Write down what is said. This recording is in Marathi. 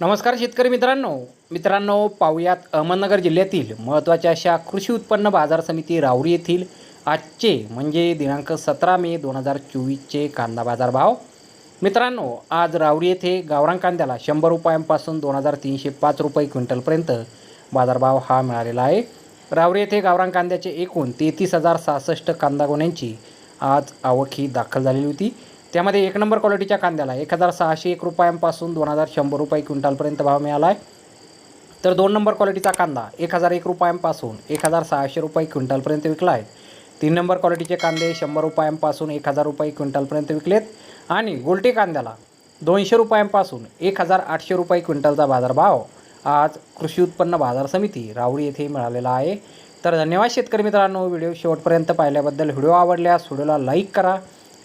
नमस्कार शेतकरी मित्रांनो. मित्रांनो पाहुयात अहमदनगर जिल्ह्यातील महत्त्वाच्या अशा कृषी उत्पन्न बाजार समिती राहुरी येथील आजचे म्हणजे दिनांक सतरा मे दोन हजार चोवीसचे कांदा बाजार भाव मित्रांनो आज राहुरी येथे गावरान कांद्याला शंभर रुपयांपासून दोन हजार तीनशे पाच रुपये क्विंटलपर्यंत बाजारभाव हा मिळालेला आहे. रावरी येथे गावरान कांद्याचे एकूण तेहतीस हजार सहासष्ट कांदा गोण्यांची आज आवक ही दाखल झालेली होती. त्यामध्ये एक नंबर क्वालिटीच्या कांद्याला एक हजार सहाशे एक रुपयांपासून दोन हजार शंभर रुपये क्विंटलपर्यंत भाव मिळाला आहे तर दोन नंबर क्वालिटीचा कांदा एक हजार एक रुपयांपासून एक हजार सहाशे रुपये क्विंटलपर्यंत विकला आहे तीन नंबर क्वालिटीचे कांदे शंभर रुपयांपासून एक हजार रुपये क्विंटलपर्यंत विकलेत. आणि गोलटी कांद्याला दोनशे रुपयांपासून एक हजार आठशे रुपये क्विंटलचा बाजारभाव आज कृषी उत्पन्न बाजार समिती रावळी येथे मिळालेला आहे. तर धन्यवाद शेतकरी मित्रांनो व्हिडिओ शेवटपर्यंत पाहिल्याबद्दल व्हिडिओ आवडल्यास व्हिडिओला लाईक करा.